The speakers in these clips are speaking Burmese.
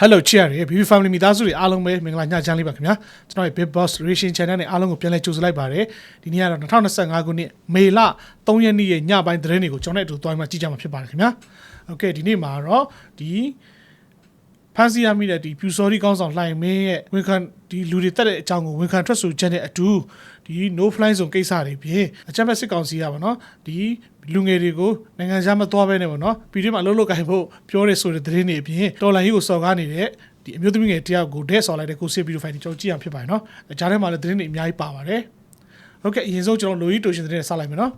Hello cheer ရေ BB family မိသားစုတွေအားလုံးပဲမင်္ဂလာညချမ်းလေးပါခင်ဗျာကျွန်တော်ရဲ့ Big Boss Racing Channel နဲ့အားလုံးကိုပြန်လည်ကြိုဆိုလိုက်ပါတယ်ဒီနေ့ကတော့2025ခုနှစ်မေလ3ရက်နေ့ရဲ့ညပိုင်းသတင်းတွေကိုကျွန်တော်နဲ့အတူတွားမှကြည့်ကြမှာဖြစ်ပါတယ်ခင်ဗျာ Okay ဒီနေ့မှာတော့ဒီဖန်စီရမိတဲ့ဒီပြူစော်ဒီကောင်းဆောင်လှိုင်မင်းရဲ့ဝန်ခံဒီလူတွေတက်တဲ့အကြောင်းကိုဝန်ခံထွက်ဆိုချက်နဲ့အတူ ဒီ no fly zone ကိစ္စတွေပြင်အကြမ်းဖက်စစ်ကောင်စီကပါနော်ဒီလူငယ်တွေကိုနိုင်ငံခြားမသွားဘဲနဲ့ပေါ့နော်ပြည်တွင်းမှာလှုပ်လှုပ်ကိုင်ဖို့ပြောရဲဆိုတဲ့သတင်းတွေအပြင်တော်လိုင်းကြီးကိုစော်ကားနေတဲ့ဒီအမျိုးသမီးငယ်တယောက်ကိုဒဲဆော်လိုက်တဲ့ကိုစစ်ဗီဒီယိုဖိုင်တွေကျွန်တော်ကြည့်အောင်ဖြစ်ပါတယ်နော်အကြားထဲမှာလည်းသတင်းတွေအများကြီးပါပါတယ်ဟုတ်ကဲ့အရင်ဆုံးကျွန်တော်လိုကြီးတိုရှင်သတင်းတွေစလိုက်မယ်နော်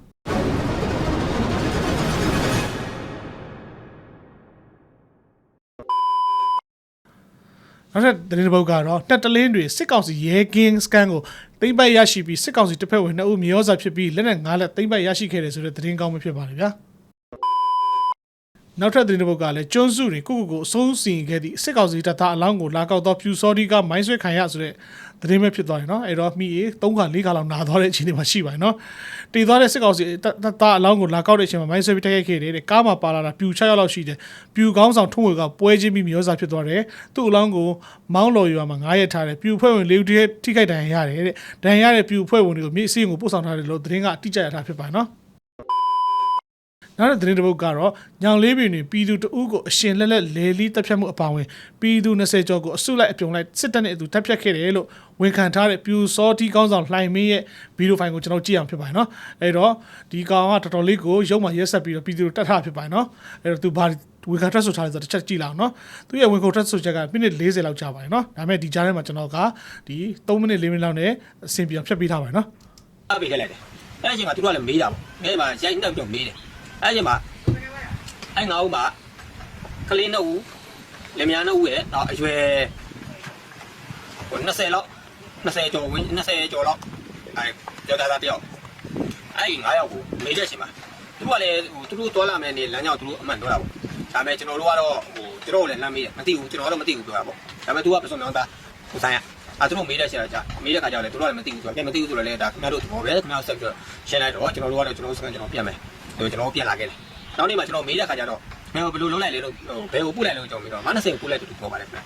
နောက်ထပ်သတင်းတစ်ပုဒ်ကတော့တက်တလင်းတွေစစ်ကောင်စီရဲကင်းစကန်ကို သိမ့်ပိုက်ရရှိပြီးစစ်ကောင်စီတစ်ဖက်ဝင်နှစ်ဦးမြေဩဇာဖြစ်ပြီးလက်နက်၅လက်သိမ့်ပိုက်ရရှိခဲ့တယ်ဆိုတဲ့သတင်းကောင်းပဲဖြစ်ပါတယ်ဗျာ နောက်ထပ်သတင်းတစ်ပုဒ်ကလည်းကျွန်းစုတွေကိုကိုကိုအဆုံးစီရင်ခဲ့သည့်စစ်ကောင်စီတပ်သားအလောင်းကိုလာကောက်သောဖြူစောဒီကမိုင်းဆွဲခံရဆိုတဲ့သတင်းပဲဖြစ်သွားတယ်နော်အဲ့တော့မိအေ၃ခါ၄ခါလောက်နာသွားတဲ့အခြေအနေမှာရှိပါတယ်နော်တည်သွားတဲ့စစ်ကောင်စီတပ်သားအလောင်းကိုလာကောက်တဲ့အချိန်မှာမိုင်းဆွဲပြီးတိုက်ခိုက်ခဲ့တယ်တဲ့ကားမှာပါလာတာပြူ6ရောက်လောက်ရှိတယ်ပြူကောင်းဆောင်ထုံးဝေကပွဲချင်းပြီးမြေဩဇာဖြစ်သွားတယ်သူ့အလောင်းကိုမောင်းလော်ရွာမှာ9ရက်ထားတယ်ပြူဖွဲ့ဝင်၄ဦးတည်းထိခိုက်ဒဏ်ရာရတယ်တဲ့ဒဏ်ရာရတဲ့ပြူဖွဲ့ဝင်တွေကိုမြေအစီရင်ကိုပို့ဆောင်ထားတယ်လို့သတင်းကအတိအကျရထားဖြစ်ပါတယ်နော် နောက်တဲ့သတင်းတစ်ပုဒ်ကတော့ညောင်လေးပင်တွင်ပြည်သူတအုပ်ကိုအရှင်လက်လက်လဲလီတပ်ဖြတ်မှုအပောင်းဝင်ပြည်သူ20ကျော်ကိုအစုလိုက်အပြုံလိုက်စစ်တပ်နဲ့အတူတပ်ဖြတ်ခဲ့တယ်လို့ဝန်ခံထားတဲ့ပြူစောတီကောင်းဆောင်လှိုင်မင်းရဲ့ဗီဒီယိုဖိုင်ကိုကျွန်တော်ကြည့်အောင်ဖြစ်ပါတယ်နော်အဲ့တော့ဒီကောင်ကတော်တော်လေးကိုရုပ်မှရက်ဆက်ပြီးတော့ပြည်သူတို့တတ်ထားဖြစ်ပါတယ်နော်အဲ့တော့သူဘာဝန်ခံထွက်ဆိုထားလဲဆိုတော့တစ်ချက်ကြည့်လောက်နော်သူရဲ့ဝန်ခံထွက်ဆိုချက်ကမိနစ်40လောက်ကြာပါတယ်နော်ဒါပေမဲ့ဒီကြားထဲမှာကျွန်တော်ကဒီ3မိနစ်4မိနစ်လောက်နဲ့အဆင်ပြေအောင်ဖြတ်ပေးထားပါတယ်နော်အပေးခဲ့လိုက်တယ်အဲ့ဒီအချိန်မှာသူတို့ကလည်းမေးတာပေါ့မေးမှာရိုက်နှက်ပြီးတော့မေးတယ် အဲ့ဒီအချိန်မှာအဲ့ငါ့ဦးမှာကလေးနှစ်ဦးလင်မယားနှစ်ဦးရဲ့တော့အရွယ်ဟို20လောက်20ကျော်ဝင်း20ကျော်လောက်အဲ့ယောက်ျားသားတစ်ယောက်အဲ့ဒီ9ယောက်ကိုမေးတဲ့အချိန်မှာသူကလည်းဟိုသူတို့တော်လာမယ်နေလမ်းကြောင်းသူတို့အမှန်ပြောတာပေါ့ဒါပေမဲ့ကျွန်တော်တို့ကတော့ဟိုသူတို့ကိုလည်းလမ်းမေးတယ်မသိဘူးကျွန်တော်ကတော့မသိဘူးပြောတာပေါ့ဒါပေမဲ့သူကပစုံမြောင်းသားဟိုဆိုင်ရအဲ့သူတို့မေးတဲ့ချိန်ကကြာမေးတဲ့ခါကျတော့လေသူတို့ကလည်းမသိဘူးသူကပြန်မသိဘူးဆိုတော့လေဒါခင်ဗျားတို့သဘောပဲခင်ဗျားဆက်ပြီးတော့ရှင်းလိုက်တော့ကျွန်တော်တို့ကတော့ကျွန်တော်တို့စကန်ကျွန်တော်ပြန်မယ်ဟို ကျွန်တော်ပြန်လာခဲ့တယ်နောက်နေ့မှာကျွန်တော်မေးတဲ့ခါကျတော့ဘယ်ကိုဘယ်လိုလုပ်လိုက်လဲလို့ဟိုဘယ်ကိုပို့လိုက်လဲလို့ကျွန်တော်ပြီးတော့မနက်စေကိုပို့လိုက်တူတူပြောပါတယ်ခင်ဗျ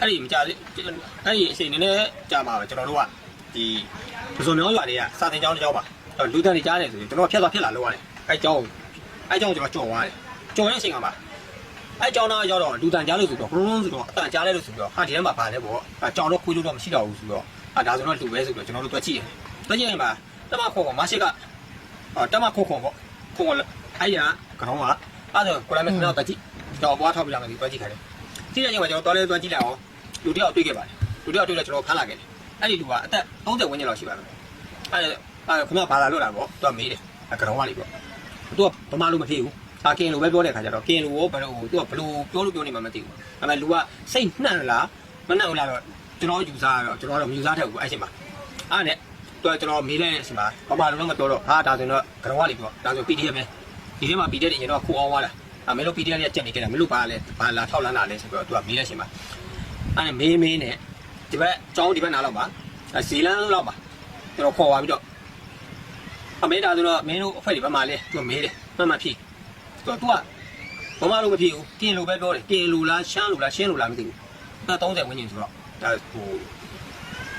အဲ့ဒီမကြသေးအဲ့ဒီအချိန်နည်းနည်းကြာမှာပဲကျွန်တော်တို့ကဒီပစုံမြောင်းရွာတွေကစာသင်ကျောင်းတစ်ကျောင်းပါလူတန်းတွေကြားတယ်ဆိုရင်ကျွန်တော်ဖြတ်သွားဖြတ်လာလောက်ရတယ်အဲ့ကျောင်းအဲ့ကျောင်းကျွန်တော်ကြော်သွားတယ်ကြော်တဲ့အချိန်ကမှအဲ့ကျောင်းသားရောက်တော့လူတန်းကြားလို့ဆိုတော့ဘုံဘုံဆိုတော့အတန်ကြားလဲလို့ဆိုတော့ဟာဒီထဲမှာပါလဲပေါ့အကျောင်းတော့ခွေးလို့တော့မရှိတော့ဘူးဆိုတော့အာဒါဆိုတော့လူပဲဆိုတော့ကျွန်တော်တို့တွက်ကြည့်တယ်တွက်ကြည့်ရင်ပါတမခေါ်ခေါ်မရှိကအာတမခေါ်ခေါ်ပေါ့ ခေါ်အဲ့ရကတော့ကအဲ့ဒါကိုလည်းမင်းတော့တွက်ကြည့်တော့ဘွားထောက်ပြလာမယ်ဒီတွက်ကြည့်ခိုင်းတယ်ကြည့်တဲ့ချိန်မှာကျွန်တော်တော်လဲတွက်ကြည့်လိုက်အောင်လူတယောက်တွေ့ခဲ့ပါတယ်လူတယောက်တွေ့လဲကျွန်တော်ဖမ်းလာခဲ့တယ်အဲ့ဒီလူကအသက်30ဝန်းကျင်လောက်ရှိပါမယ်အဲ့အဲ့ခင်ဗျာဘာလာလို့လာပေါ့သူကမေးတယ်အကောင်ကလေးပေါ့သူကဗမာလူမဖြစ်ဘူးအာကင်လိုပဲပြောတဲ့ခါကျတော့ကင်လိုရောဘယ်လိုသူကဘယ်လိုပြောလို့ပြောနေမှမသိဘူးဒါပေမဲ့လူကစိတ်နှံ့လားမနှံ့ဘူးလားတော့ကျွန်တော်ယူစားတော့ကျွန်တော်တော့မယူစားထက်ဘူးအဲ့ချိန်မှာအဲ့နဲ့ သူကကျွန်တော်မေးလိုက်တဲ့အချိန်မှာဗမာလူတော့မပြောတော့ဟာဒါဆိုတော့ကောင်ကလေးပြောဒါဆို PDF ပဲဒီထဲမှာ PDF တွေရင်တော့ခိုးအောင်သွားတာအမေလို့ PDF လေးကကြက်နေကြတယ်မလို့ပါလဲဘာလာထောက်လန်းလာလဲဆိုတော့သူကမေးတဲ့အချိန်မှာအဲ့နဲ့မေးမေးနဲ့ဒီဘက်ကျောင်းဒီဘက်နားလောက်ပါဇီလန်လောက်ပါကျွန်တော်ခေါ်သွားပြီးတော့အမေဒါဆိုတော့မင်းတို့အဖွဲ့တွေဘာမှလဲသူကမေးတယ်မှန်မှဖြေသူကသူကဘာမှလို့မဖြေဘူးကင်လိုပဲပြောတယ်ကင်လိုလားရှမ်းလိုလားရှင်းလိုလားမသိဘူးအဲ30ဝန်းကျင်ဆိုတော့ဒါဟို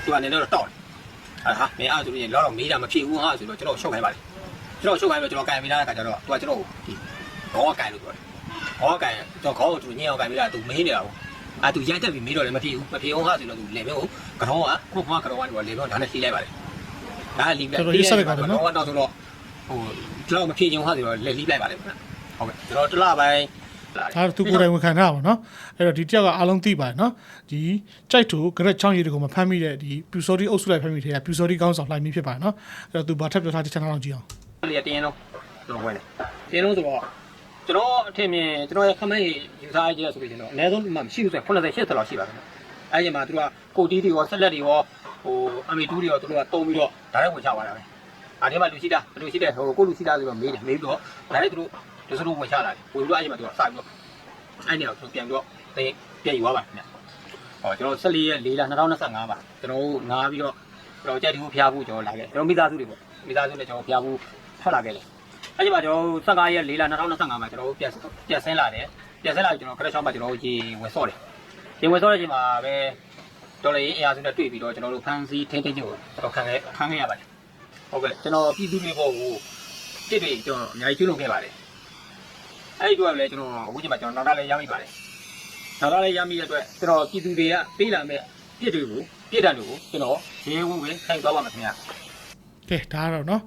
သူကနေတော့တောက်တယ် ဟာမင်းအားဆိုရင်လောတော့မေးတာမဖြေဘူးဟာဆိုတော့ကျွန်တော်ရှုပ်ခိုင်းပါလေကျွန်တော်ရှုပ်ခိုင်းပြီးကျွန်တော်ကန်ပြီးလာတဲ့ခါကျတော့သူကကျွန်တော်ဒီဘောကန်လို့ပြောတယ်ဘောကန်တော့ခေါင်းကိုသူညင်အောင်ကန်ပြီးလာသူမေးနေတာပေါ့အာသူရိုက်တက်ပြီးမေးတော့လည်းမဖြေဘူးမဖြေအောင်ဟာဆိုတော့သူလေမျိုးကတော့ကခုမှကတော့ကတော့လေမျိုးဒါနဲ့လှိလိုက်ပါလေဒါလီပဲတော့ဆိုတော့ဟိုကျွန်တော်မဖြေချင်ဟာဆိုတော့လက်လှိလိုက်ပါလေဟုတ်ကဲ့ကျွန်တော်တစ်လပိုင်း ဒါသူကိုယ်တိုင်ဝန်ခံထားပါတော့အဲ့တော့ဒီတယောက်ကအားလုံးသိပါတယ်နော်ဒီကြိုက်တူဂရက်ချောင်းရည်တွေကိုမဖမ်းမိတဲ့ဒီပြူစော်ဒီအုပ်စုလိုက်ဖမ်းမိတဲ့ပြူစော်ဒီကောင်းဆောင်လှိုင်းမိဖြစ်ပါတယ်နော်အဲ့တော့သူဘာထပ်ပြောထားတဲ့ channel အောင်ကြည့်အောင်လေးတင်းလုံးကျွန်တော်ဝင်တယ်တင်းလုံးဆိုတော့ကျွန်တော်အထင်မြင်ကျွန်တော်ရဲ့ခမန်းရေးယူစားကြရဆိုလို့ကျွန်တော်အနည်းဆုံးမှမရှိဘူးဆို80 80လောက်ရှိပါမယ်အဲ့ဒီမှာသူကကိုတီးတွေရောဆက်လက်တွေရောဟိုအမီတူးတွေရောသူတို့ကတုံးပြီးတော့ဒါလည်းဝင်ချသွားတာပဲအားဒီမှာလူရှိတာလူရှိတယ်ဟိုကိုလူရှိတာဆိုတော့မေးတယ်မေးပြီးတော့ဒါလည်းသူတို့ သူတို့ဝင်ချလာတယ်ဝင်ပြီးတော့အဲ့ဒီမှာသူကစပြီးတော့အဲ့ဒီတော့သူပြန်ပြီးတော့တင်ပြန်ယူသွားပါခင်ဗျဟောကျွန်တော်14ရက်4လ2025ပါကျွန်တော်ငားပြီးတော့ကျွန်တော်ကြက်ဒီကိုဖျားဖို့ကျွန်တော်လာခဲ့ကျွန်တော်မိသားစုတွေပေါ့မိသားစုနဲ့ကျွန်တော်ဖျားဖို့ထွက်လာခဲ့တယ်အဲ့ဒီမှာကျွန်တော်တို့15ရက်4လ2025မှာကျွန်တော်တို့ပြန်ပြန်ဆင်းလာတယ်ပြန်ဆင်းလာကျွန်တော်ခရက်ချောင်းမှာကျွန်တော်တို့ရေဝယ်ဆော့တယ်ရေဝင်စောတဲ့အချိန်မှာပဲဒေါ်လာရင်းအရာစုနဲ့တွေ့ပြီးတော့ကျွန်တော်တို့ဖန်စီထိန်းသိမ်းခြင်းကိုတော့ခံခဲ့ခံခဲ့ရပါတယ်ဟုတ်ကဲ့ကျွန်တော်ပြည်သူတွေပေါ်ကိုတစ်တွေကျွန်တော်အများကြီးကျွလွန်ခဲ့ပါတယ် အဲ့ဒီတော့လည်းကျွန်တော်အခုချိန်မှာကျွန်တော်နောက်တာလည်းရမိပါတယ်နောက်တာလည်းရမိတဲ့အတွက်ကျွန်တော်ပြည်သူတွေကပေးလာမဲ့ပြစ်တွေကိုပြစ်ဒဏ်တွေကိုကျွန်တော်ရေဝင်ဝင်ဆိုင်သွားပါမယ်ခင်ဗျာကဲဒါကတော့နော်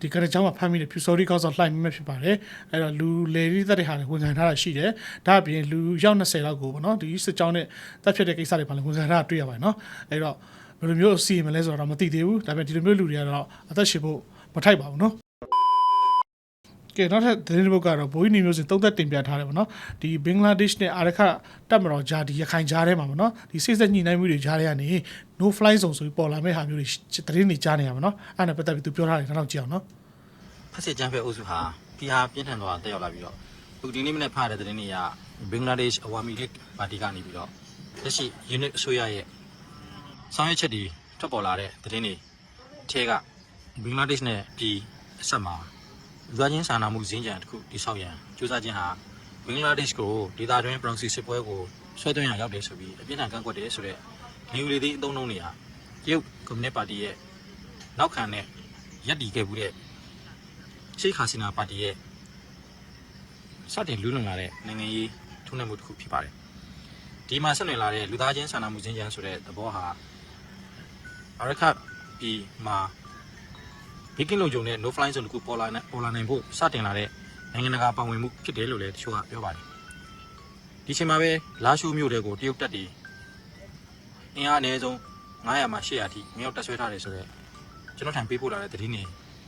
ဒီကရကြောင်းမှာဖမ်းမိတဲ့ဖြူစော်ဒီကောက်ဆောင်လှိုင်းမိမဲ့ဖြစ်ပါတယ်အဲ့တော့လူလေရီသက်တွေဟာလည်းဝန်ခံထားတာရှိတယ်ဒါအပြင်လူရောက်20လောက်ကိုပေါ့နော်ဒီစစ်ကြောင်းနဲ့တပ်ဖြစ်တဲ့ကိစ္စတွေပါလည်းဝန်ခံထားတာတွေ့ရပါတယ်နော်အဲ့တော့ဘယ်လိုမျိုးစီရင်မလဲဆိုတော့မသိသေးဘူးဒါပေမဲ့ဒီလိုမျိုးလူတွေကတော့အသက်ရှင်ဖို့မထိုက်ပါဘူးနော် ကဲနောက်ထပ်သတင်းတစ်ပုဒ်ကတော့ဘိုးကြီးနေမျိုးစင်သုံးသက်တင်ပြထားတယ်ပေါ့နော်ဒီဘင်္ဂလားဒေ့ရှ်နဲ့အာရခတပ်မတော်ဂျာဒီရခိုင်ဂျားထဲမှာပေါ့နော်ဒီစိတ်ဆက်ညှိနှိုင်းမှုတွေဂျားထဲကနေ no fly zone ဆိုပြီးပေါ်လာမဲ့ဟာမျိုးတွေသတင်းတွေကြားနေရပါတော့အဲ့ဒါနဲ့ပတ်သက်ပြီးသူပြောထားတယ်နောက်ကြည့်အောင်နော်ဖက်စစ်ကျန်းဖက်အုပ်စုဟာဖိအားပြင်းထန်စွာတက်ရောက်လာပြီးတော့အခုဒီနေ့မနေ့ဖားတဲ့သတင်းတွေကဘင်္ဂလားဒေ့ရှ်အဝါမီလစ်ပါတီကနေပြီးတော့လက်ရှိ unit အစိုးရရဲ့ဆောင်ရွက်ချက်တွေထွက်ပေါ်လာတဲ့သတင်းတွေထဲကဘင်္ဂလားဒေ့ရှ်နဲ့ပြည်အဆက်မှာ လူသားချင်းစာနာမှုဈင်ကြံတစ်ခုတိဆောက်ရန်ကြိုးစားခြင်းဟာဘင်္ဂလားဒေ့ရှ်ကိုဒေသတွင်း proxy စစ်ပွဲကိုဆွဲသွင်းရရောက်တယ်ဆိုပြီးအပြင်းထန်ကန့်ကွက်တယ်ဆိုတော့နေဦးလေးသိန်းအသုံးလုံးတွေဟာတရုတ်ကွန်မြူနစ်ပါတီရဲ့နောက်ခံနဲ့ရပ်တည်ခဲ့မှုတဲ့ရှိတ်ခါစီနာပါတီရဲ့စတင်လူးလွန်လာတဲ့နိုင်ငံရေးထုံးနှံမှုတစ်ခုဖြစ်ပါတယ်။ဒီမှာဆက်နွယ်လာတဲ့လူသားချင်းစာနာမှုချင်းချမ်းဆိုတဲ့သဘောဟာအရခပြည်မှာ ဘီကင်းလုံခြုံတဲ့ no fly zone တစ်ခုပေါ်လာနိုင်ပေါ်လာနိုင်ဖို့စတင်လာတဲ့နိုင်ငံတကာပါဝင်မှုဖြစ်တယ်လို့လည်းတချို့ကပြောပါတယ်။ဒီချိန်မှာပဲလာရှိုးမြို့တွေကိုတရုတ်တပ်တွေအင်အားအနည်းဆုံး900မှ800အထိမြောက်တက်ဆွဲထားတယ်ဆိုတော့ကျွန်တော်ထံပေးပို့လာတဲ့သတင်းတွေ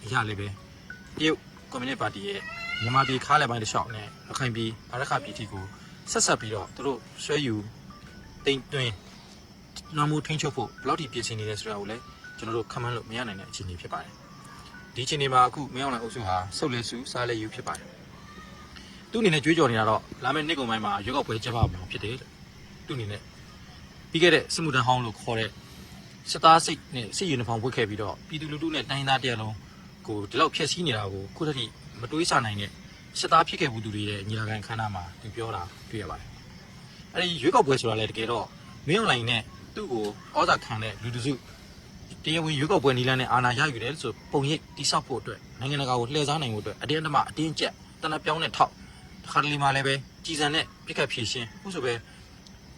အရလည်းပဲတရုတ်ကွန်မြူနစ်ပါတီရဲ့မြန်မာပြည်ခါးလက်ပိုင်းတစ်လျှောက်နဲ့ရခိုင်ပြည်အာရခပြည်တီကိုဆက်ဆက်ပြီးတော့သူတို့ဆွဲယူတိမ်တွင်းနာမှုထိန်းချုပ်ဖို့ဘယ်လောက်ထိပြင်ဆင်နေလဲဆိုတာကိုလည်းကျွန်တော်တို့ခန့်မှန်းလို့မရနိုင်တဲ့အခြေအနေဖြစ်ပါတယ် ဒီအခြေအနေမှာအခုမင်းအောင်လှိုင်အုပ်စုဟာစုပ်လဲစုစားလဲယူဖြစ်ပါတယ်သူ့အနေနဲ့ကြွေးကြော်နေတာတော့လာမယ့်နှစ်ကုန်ပိုင်းမှာရွေးကောက်ပွဲကျင်းပမှာဖြစ်တယ်လို့သူ့အနေနဲ့ပြီးခဲ့တဲ့စစ်မှုထမ်းဟောင်းလို့ခေါ်တဲ့စစ်သားစိတ်နဲ့စစ်ယူနီဖောင်းဝတ်ခဲ့ပြီးတော့ပြည်သူလူထုနဲ့တိုင်းသားတရားလုံးကိုဒီလောက်ဖြည့်ဆည်းနေတာကိုခုတည်းမတွေးဆနိုင်တဲ့စစ်သားဖြစ်ခဲ့မှုသူတွေရဲ့ညီလာခံခန်းနာမှာသူပြောတာတွေ့ရပါတယ်။အဲဒီရွေးကောက်ပွဲဆိုတာလည်းတကယ်တော့မင်းအွန်လိုင်းနဲ့သူ့ကိုဩဇာခံတဲ့လူတစု တရားဝင်ရွေးကောက်ပွဲနီလန်းနဲ့အာဏာရယူတယ်ဆိုပုံရိပ်တိဆောက်ဖို့အတွက်နိုင်ငံတကာကိုလှည့်စားနိုင်ဖို့အတွက်အတင်းအဓမ္မအတင်းကျပ်တနက်ပြောင်းနဲ့ထောက်တစ်ခါတလေမှလည်းပဲကြည်စံနဲ့ပြစ်ခတ်ဖြည့်ရှင်းခုဆိုပဲ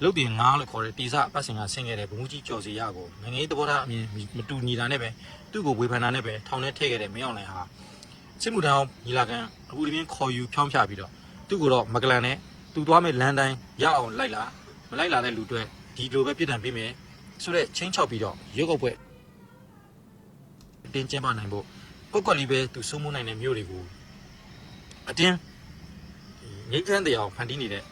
လုတ်တင်ငားလို့ခေါ်တဲ့တီစာအပတ်စဉ်ကဆင်းခဲ့တဲ့ဘုံကြီးကျော်စီရကိုနိုင်ငံရေးသဘောထားအမြင်မတူညီတာနဲ့ပဲသူ့ကိုဝေဖန်တာနဲ့ပဲထောင်ထဲထည့်ခဲ့တဲ့မင်းအွန်လိုင်းဟာစစ်မှုထမ်းညီလာခံအခုဒီပြင်းခေါ်ယူဖြောင်းဖြပြီးတော့သူ့ကိုတော့မကလန်နဲ့သူသွားမဲ့လမ်းတိုင်းရအောင်လိုက်လာမလိုက်လာတဲ့လူတွေဒီလိုပဲပြစ်ဒဏ်ပေးမယ်ဆိုတော့ချင်းချောက်ပြီးတော့ရုပ်ောက်ပွဲ တင်းကျင်းပနိုင်ဖို့ကွက်ကွက်လေးပဲသူစိုးမိုးနိုင်တဲ့မြို့တွေကိုအတင်းငိတ်ချမ်းတရားဖန်တီးနေတဲ့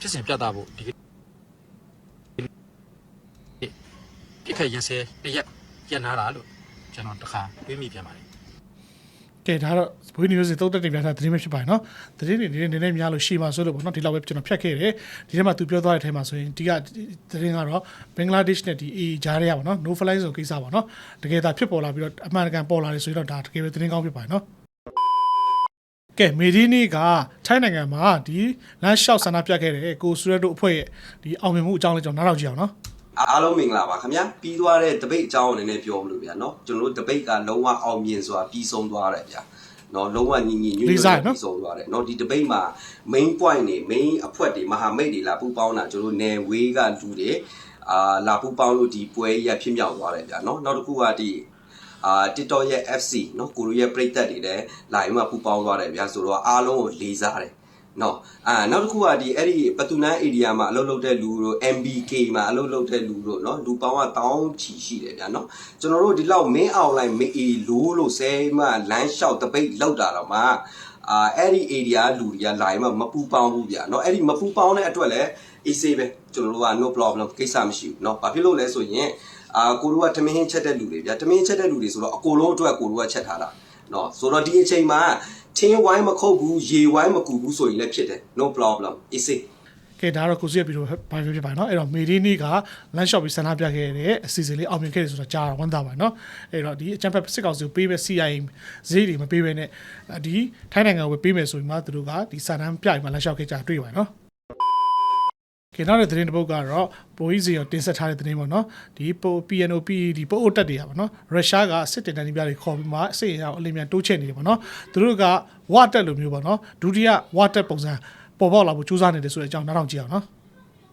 ဖြစ်စဉ်ပြသဖို့ဒီပြစ်ခတ်ရက်စဲတရက်ရန်နာတာလို့ကျွန်တော်တခါတွေးမိပြန်ပါတယ် ကဲဒါတော့ဘိုးကြီးနေမျိုးစင်သုံးသက်တင်ပြထားတဲ့သတင်းပဲဖြစ်ပါတယ်နော်သတင်းတွေနည်းနည်းများလို့ရှေ့မှာဆိုလို့ပေါ့နော်ဒီလောက်ပဲကျွန်တော်ဖြတ်ခဲ့တယ်ဒီထဲမှာသူပြောသွားတဲ့အထဲမှာဆိုရင်ဒီကသတင်းကတော့ဘင်္ဂလားဒေ့ရှ်နဲ့ဒီ AA ဂျားတွေကပေါ့နော် no fly zone ကိစ္စပေါ့နော်တကယ်ဒါဖြစ်ပေါ်လာပြီးတော့အမှန်တကန်ပေါ်လာတယ်ဆိုရင်တော့ဒါတကယ်ပဲသတင်းကောင်းဖြစ်ပါတယ်နော်ကဲမေဒီနီကထိုင်းနိုင်ငံမှာဒီလမ်းလျှောက်ဆန္ဒပြခဲ့တဲ့ကိုဆူရက်တို့အဖွဲ့ရဲ့ဒီအောင်မြင်မှုအကြောင်းလေးကျွန်တော်နားထောင်ကြည့်အောင်နော် အားလုံးမင်္ဂလာပါခင်ဗျာပြီးသွားတဲ့တပိတ်အကြောင်းကိုနည်းနည်းပြောမလို့ဗျာเนาะကျွန်တော်တို့တပိတ်ကလုံးဝအောင်မြင်စွာပြီးဆုံးသွားတယ်ဗျာเนาะလုံးဝညီညီညွတ်ညွတ်ပြီးဆုံးသွားတယ်เนาะဒီတပိတ်မှာ main point တွေ main အဖွက်တွေမဟာမိတ်တွေလာပူပေါင်းတာကျွန်တော်တို့နယ်ဝေးကလူတွေအာလာပူပေါင်းလို့ဒီပွဲရဖြစ်မြောက်သွားတယ်ဗျာเนาะနောက်တစ်ခုကဒီအာ TikTok ရဲ့ FC เนาะကိုလိုရဲ့ပြိသက်တွေလည်း line မှာပူပေါင်းသွားတယ်ဗျာဆိုတော့အားလုံးကိုလေးစားတယ် နော်အာနောက်တစ်ခုကဒီအဲ့ဒီပတူနန်း area မှာအလုပ်လုပ်တဲ့လူတို့ MBK မှာအလုပ်လုပ်တဲ့လူတို့နော်လူပေါင်းကတောင်းချီရှိတယ်ဗျာနော်ကျွန်တော်တို့ဒီလောက် main online မေအေလို့လို့ဆဲမှလမ်းလျှောက်တပိတ်လောက်တာတော့မှအာအဲ့ဒီ area လူတွေကလိုင်းမှာမပူပေါင်းဘူးဗျာနော်အဲ့ဒီမပူပေါင်းတဲ့အတွက်လည်း AC ပဲကျွန်တော်တို့က no problem ကိစ္စမရှိဘူးနော်ဘာဖြစ်လို့လဲဆိုရင်အာကိုတို့ကတမင်းဟင်းချက်တဲ့လူတွေဗျာတမင်းချက်တဲ့လူတွေဆိုတော့အကိုလုံးအတွက်ကိုတို့ကချက်ထားတာ เนาะဆိုတော့ဒီအချိန်မှာချင်းဝိုင်းမခုတ်ဘူးရေဝိုင်းမကူဘူးဆိုရင်လည်းဖြစ်တယ် no problem easy ကဲဒါတော့ကိုစီရပြီးတော့ဘာဖြစ်ဖြစ်ပါเนาะအဲ့တော့မေဒီနီကလမ်းလျှောက်ပြီးဆန္ဒပြခဲ့တဲ့အစီအစဉ်လေးအောင်မြင်ခဲ့တယ်ဆိုတော့ကြားတာဝမ်းသာပါเนาะအဲ့တော့ဒီအချမ်းဖက်စစ်ကောင်စီကိုပေးမဲ့ CI ဈေးတွေမပေးဘဲနဲ့ဒီထိုင်းနိုင်ငံကိုပေးမယ်ဆိုရင်မှသူတို့ကဒီစာတမ်းပြပြီးမှလမ်းလျှောက်ခဲ့ကြတွေ့ပါเนาะ ကဲကဲနောက်တဲ့သတင်းတစ်ပုဒ်ကတော့ပိုးကြီးစီရောတင်ဆက်ထားတဲ့သတင်းပေါ့နော်ဒီပို PNO PE ဒီပိုအိုတက်တွေရပါနော်ရုရှားကစစ်တင်တန်းပြတွေခေါ်ပြီးမှစစ်ရင်အောင်အလင်းမြန်တိုးချဲ့နေတယ်ပေါ့နော်သူတို့ကဝါတက်လိုမျိုးပေါ့နော်ဒုတိယဝါတက်ပုံစံပေါ်ပေါက်လာဖို့ကြိုးစားနေတယ်ဆိုတဲ့အကြောင်းနောက်ထောင်ကြည့်အောင်နော်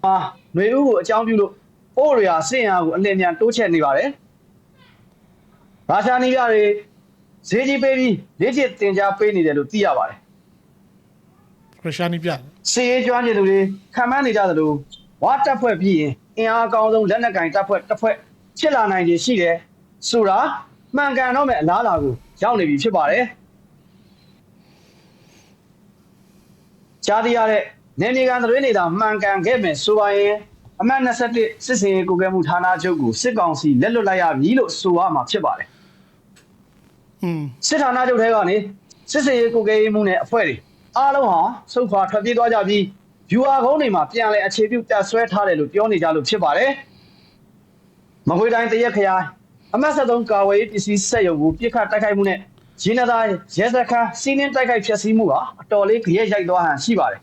အာຫນွေဦးကိုအကြောင်းပြုလို့အိုးရီယာစင်ရကိုအလင်းမြန်တိုးချက်နေပါတယ်ရုရှားနီးပြတွေဈေးကြီးပေးပြီးလေ့ကျင့်သင်ကြားပေးနေတယ်လို့သိရပါတယ် ရုရှားနေပြတယ်စီရေးကျွမ်းကျင်သူတွေခံမှန်းနေကြသလိုဝါတက်ဖွဲ့ပြီးရင်အင်အားအကောင်းဆုံးလက်နက်ကင်တပ်ဖွဲ့တစ်ဖွဲ့ဖြစ်လာနိုင်ခြေရှိတယ်ဆိုတာမှန်ကန်တော့မဲ့အလားအလာကိုရောက်နေပြီဖြစ်ပါတယ်ကြားသိရတဲ့နေနေကန်သတင်းနေတာမှန်ကန်ခဲ့မယ်ဆိုပါရင်အမှတ်21စစ်စင်ရေးကိုကဲမှုဌာနချုပ်ကိုစစ်ကောင်စီလက်လွတ်လိုက်ရပြီလို့ဆိုရမှာဖြစ်ပါတယ်อืมစစ်ဌာနချုပ်ထဲကနေစစ်စင်ရေးကိုကဲရေးမှုနဲ့အဖွဲ့တွေ အားလုံးဟာစုခွာထွက်ပြေးသွားကြပြီး viewer ကုန်းတွေမှာပြန်လဲအခြေပြုတက်ဆွဲထားတယ်လို့ပြောနေကြလို့ဖြစ်ပါတယ်။မကွေးတိုင်းတရက်ခရိုင်အမတ်73ကာဝေးပစ္စည်းစက်ရုံကိုပြစ်ခတ်တိုက်ခိုက်မှုနဲ့ရင်းနှသားရဲစခန်းစီးနင်းတိုက်ခိုက်ဖျက်ဆီးမှုဟာအတော်လေးကြရက်ရိုက်သွားဟန်ရှိပါတယ်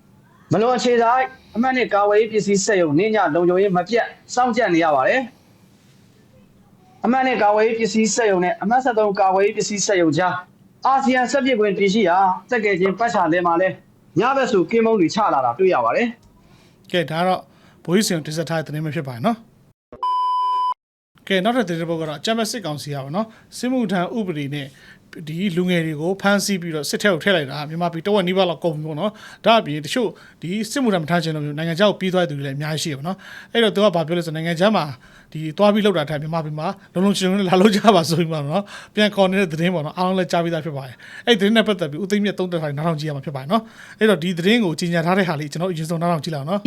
။မလွန်အခြေဆိုင်အမတ်နဲ့ကာဝေးပစ္စည်းစက်ရုံနင်းညလုံခြုံရေးမပြတ်စောင့်ကြပ်နေရပါတယ်။အမှတ်နဲ့ကာဝေးပစ္စည်းစက်ရုံနဲ့အမှတ်73ကာဝေးပစ္စည်းစက်ရုံကြား အာဆီယံစက်ပစ်ခွင့်တည်ရှိရာတက်ကယ်ချင်းပတ်ချာလဲမှာလဲညဘက်ဆိုကင်းမုံတွေချလာတာတွေ့ရပါတယ်ကဲဒါကတော့ဘိုးကြီးစီရောတင်ဆက်ထားတဲ့သတင်းပဲဖြစ်ပါတယ်နော်ကဲနောက်တဲ့သတင်းတစ်ပုဒ်ကတော့အကြမ်းဖက်စစ်ကောင်စီရပါတော့စစ်မှုထမ်းဥပဒေနဲ့ ဒီလူငယ်တွေကိုဖမ်းဆီးပြီးတော့စစ်ထဲကိုထည့်လိုက်တာမြန်မာပြည်တဝက်နီးပါးလောက်ကုန်ပြီပေါ့နော်ဒါအပြင်တချို့ဒီစစ်မှုထမ်းမထမ်းချင်လို့မျိုးနိုင်ငံခြားကိုပြီးသွားတဲ့သူတွေလည်းအများကြီးရှိတယ်ပေါ့နော်အဲ့တော့သူကဘာပြောလဲဆိုတော့နိုင်ငံခြားမှာဒီသွားပြီးလောက်တာထိုင်မြန်မာပြည်မှာလုံလုံချုံချုံနဲ့လာလို့ကြပါဆိုပြီးမှတော့ပြန်ခေါ်နေတဲ့သတင်းပေါ့နော်အားလုံးလည်းကြားပြီးသားဖြစ်ပါတယ်အဲ့ဒီသတင်းနဲ့ပတ်သက်ပြီးဦးသိမ်းမြတ်သုံးတက်ထားတဲ့နောက်ထောင်ကြည့်ရမှာဖြစ်ပါတယ်နော်အဲ့တော့ဒီသတင်းကိုကြီးညာထားတဲ့ဟာလေးကျွန်တော်အရင်ဆုံးနောက်ထောင်ကြည့်လောက်နော်